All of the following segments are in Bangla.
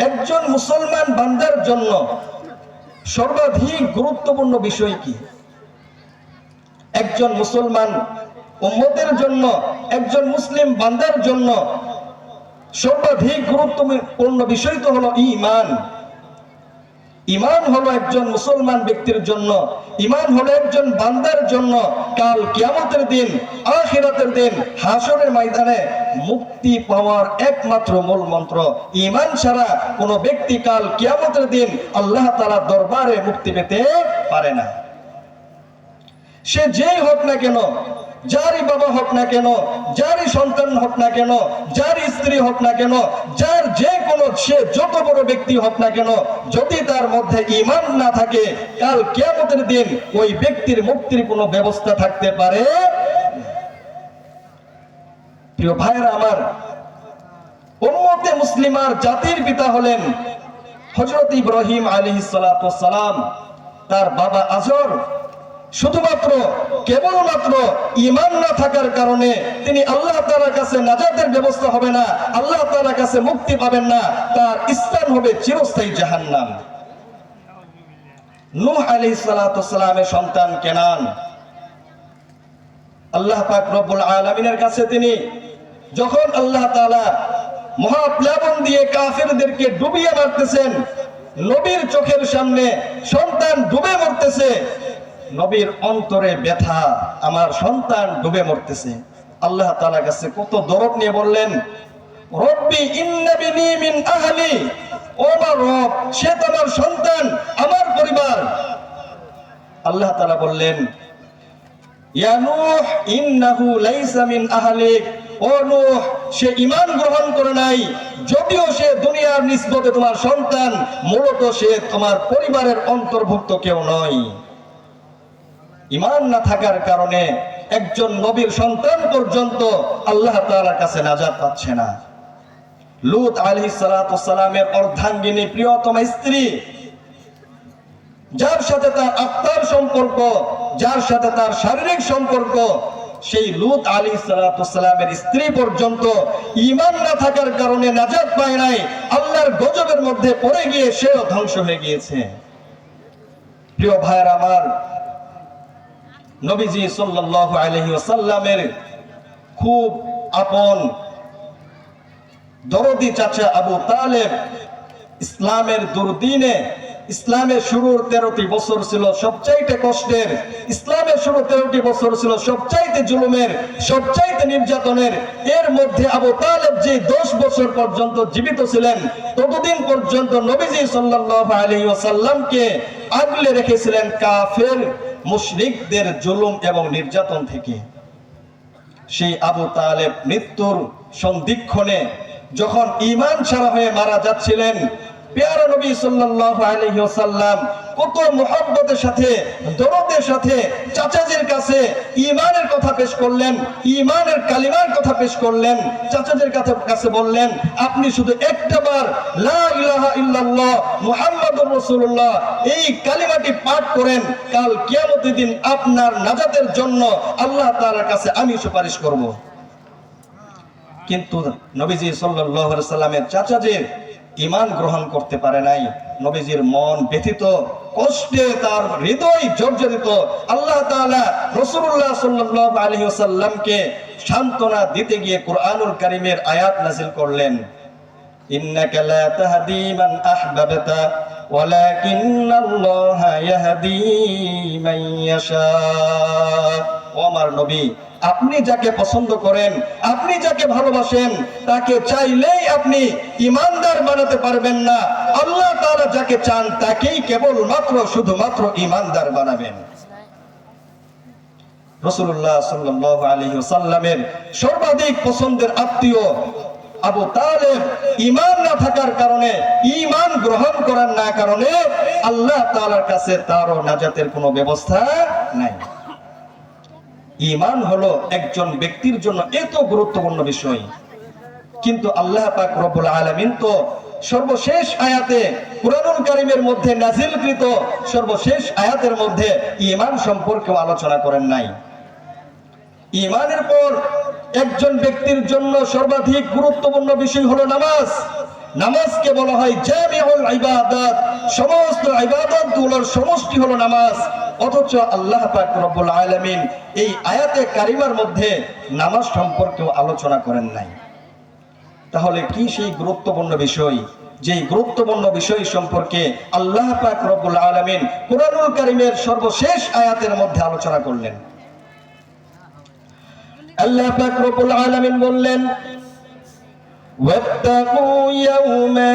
একজন মুসলমান বান্দার জন্য সর্বাধিক গুরুত্বপূর্ণ বিষয় কি? একজন মুসলমান উম্মতের জন্য, একজন মুসলিম বান্দার জন্য সর্বাধিক গুরুত্বপূর্ণ বিষয় তো হলো ইমান ইমান হলো একজন মুসলমান ব্যক্তির জন্য ইমান হলো একজন বান্দার জন্য কাল কিয়ামতের দিন আখিরাতের দিন হাসরের ময়দানে মুক্তি পাওয়ার একমাত্র মূল মন্ত্র। ইমান ছাড়া কোনো ব্যক্তি কাল কিয়ামতের দিন আল্লাহ তাআলা দরবারে মুক্তি পেতে পারে না। সে যেই হোক না কেন, যারই বাবা হোক না কেন, যারই সন্তান হোক না কেন যার স্ত্রী হোক না কেন, যার যে কোনো, সে যত বড় ব্যক্তি হোক না কেন, যদি তার মধ্যে ইমান না থাকে, কাল কিয়ামতের দিন ওই ব্যক্তির মুক্তির কোনো ব্যবস্থা থাকতে পারে প্রিয় ভাইরা আমার, উম্মতে মুসলিমার জাতির পিতা হলেন হজরত ইব্রাহিম আলী সালাম। তার বাবা আজর শুধুমাত্র, কেবলমাত্র ইমান না থাকার কারণে তিনি আল্লাহ তাআলার কাছে নাজাতের ব্যবস্থা হবে না, আল্লাহ তাআলার কাছে মুক্তি পাবেন না, তার স্থান হবে চিরস্থায়ী জাহান্নাম। নূহ আলাইহিস সালাতু সালামের সন্তান কেনান। আল্লাহ পাক রব্বুল আলামিনের কাছে তিনি যখন আল্লাহ তাআলা মহাপ্লাবন দিয়ে কাফেরদেরকে ডুবিয়ে মারতেছেন, নবীর চোখের সামনে সন্তান ডুবে মরতেছে, নবীর অন্তরে ব্যথা, আমার সন্তান ডুবে মরতেছে। আল্লাহ তাআলার কাছে কত দরদ নিয়ে বললেন মিন ও রব, সে তো আমার সন্তান, আমার পরিবার। আল্লাহ তাআলা বললেন সে ইমান গ্রহণ করে নাই। যদিও সে দুনিয়ার নিসবতে তোমার সন্তান, মূলত সে তোমার পরিবারের অন্তর্ভুক্ত কেউ নয়। ইমান না থাকার কারণে একজন নবীর সন্তান পর্যন্ত আল্লাহ তাআলার কাছে নাজার পাচ্ছে না। লূত আলাইহিস সালাতু সালামের অর্ধাঙ্গিনী প্রিয়তম স্ত্রী, যার সাথে তার আত্মার সম্পর্ক, যার সাথে তার শারীরিক সম্পর্ক সেই লুত আলী সালামের স্ত্রী পর্যন্ত ইমান না থাকার কারণে নাজাত পায় নাই, আল্লাহর গজবের মধ্যে পড়ে গিয়ে সেও ধ্বংস হয়ে গিয়েছে। প্রিয় ভাইয়ের আমার, নবীজি আলাইহি ওয়াসাল্লামের খুব আপন দরদি চাচা আবু তালেব ইসলামের দুর্দিনে ইসলামের শুরুর তেরোটি বছর ছিল সবচাইতে কষ্টের, ইসলামের শুরু তেরোটি বছর ছিল সবচাইতে জুলুমের, সবচাইতে নির্যাতনের। এর মধ্যে আবু তালেব যে দশ বছর পর্যন্ত জীবিত ছিলেন, ততদিন পর্যন্ত নবীজি সাল্লাল্লাহু আলাইহি ওয়াসাল্লামকে আগলে রেখেছিলেন কাফের, মুশরিকদের জুলুম এবং নির্যাতন থেকে। সেই আবু তালেব মৃত্যুর সন্ধিক্ষণে যখন ইমান ছাড়া হয়ে মারা যাচ্ছিলেন নবী কত সাথে, দরদের সাথে, চাচাজির কাছে ইমানের কথা পেশ করলেন ইমানের কালিমার কথা পেশ করলেন চাচাজির কাছে বললেন, আপনি শুধু একটা বার লা এই কালিমাটি পাঠ করেন, কাল কিয়ামতের দিন আপনার নাজাতের জন্য আল্লাহ তাআলার কাছে আমি সুপারিশ করব। কিন্তু নবীজি সাল্লাল্লাহু আলাইহি সাল্লামের চাচাজির ইমান গ্রহণ করতে পারে নাই। নবীজির মন ব্যথিত, কষ্টে তার হৃদয় জর্জরিত। আল্লাহ তাআলা রসুল্লাহ সাল্লাহ আলহি সাল্লামকে সান্ত্বনা দিতে গিয়ে কোরআনুল কারিমের আয়াত নাজিল করলেন। ইন্নাকালা তাহাদিমান তাহদি মান আহবাবতা। আপনি যাকে পছন্দ করেন, আপনি যাকে ভালোবাসেন, তাকে চাইলেই আপনি ইমানদার বানাতে পারবেন না। আল্লাহ তাআলা যাকে চান, তাকেই কেবল মাত্র শুধুমাত্র ইমানদার বানাবেন। রসুল্লাহ সর্বাধিক পছন্দের আত্মীয় আবু তালেব। ইমান না থাকার কারণে, ইমান গ্রহণ করার না কারণে আল্লাহ তাআলার কাছে তারও নাজাতের কোনো ব্যবস্থা নাই। ইমান হলো একজন ব্যক্তির জন্য এত গুরুত্বপূর্ণ বিষয়। কিন্তু আল্লাহ পাক রব্বুল আলামিন তো সর্বশেষ আয়াতে কুরআনুল কারীমের মধ্যে নাজিলকৃত সর্বশেষ আয়াতের মধ্যে ইমান সম্পর্কে আলোচনা করেন নাই। ইমানের পর একজন ব্যক্তির জন্য সর্বাধিক গুরুত্বপূর্ণ বিষয় হলো নামাজ। নামাজকে বলা হয় জামিউল ইবাদত। সমস্ত ইবাদতগুলোর সমষ্টি হলো নামাজ। অথচ আল্লাহ পাক রব্বুল আলামিন এই আয়াতে কারিমার মধ্যে নামাজ সম্পর্কেও আলোচনা করেন নাই। তাহলে কি সেই গুরুত্বপূর্ণ বিষয়? যে গুরুত্বপূর্ণ বিষয় সম্পর্কে আল্লাহ পাক রব্বুল আলামিন কোরআনুল কারিমের সর্বশেষ আয়াতের মধ্যে আলোচনা করলেন। আল্লাহ পাক রব্বুল আলামিন বললেন واتقوا يوما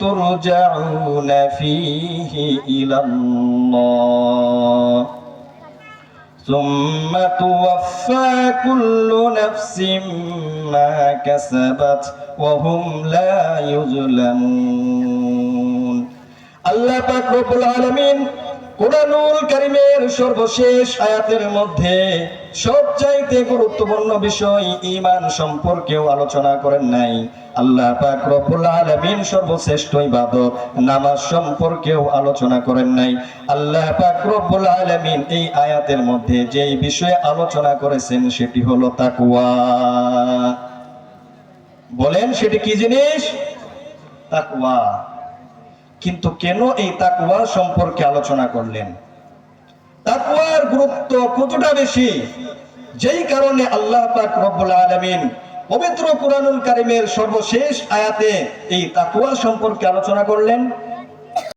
ترجعون فيه إلى الله ثم توفى كل نفس ما كسبت وهم لا يظلمون আল্লাহ পাক রব্বুল আলামিন কোরআনুল কারীমের সর্বশেষ আয়াতের মধ্যে সবচাইতে গুরুত্বপূর্ণ বিষয় ঈমান সম্পর্কেও আলোচনা করেন নাই। আল্লাহ পাক রব্বুল আলামিন সর্বশ্রেষ্ঠ ইবাদত, নামাজ সম্পর্কেও আলোচনা করেন নাই। আল্লাহ পাক রব্বুল আলামিন এই আয়াতের মধ্যে যেই বিষয়ে আলোচনা করেছেন সেটি হলো তাকওয়া। বলেন সেটি কি জিনিস? তাকওয়া। কিন্তু কেন এই তাকুয়ার সম্পর্কে আলোচনা করলেন? তাকুয়ার গুরুত্ব কতটা বেশি? যেই কারণে আল্লাহ পাক রব্বুল আলমিন পবিত্র কোরআনুল কারিমের সর্বশেষ আয়াতে এই তাকুয়া সম্পর্কে আলোচনা করলেন।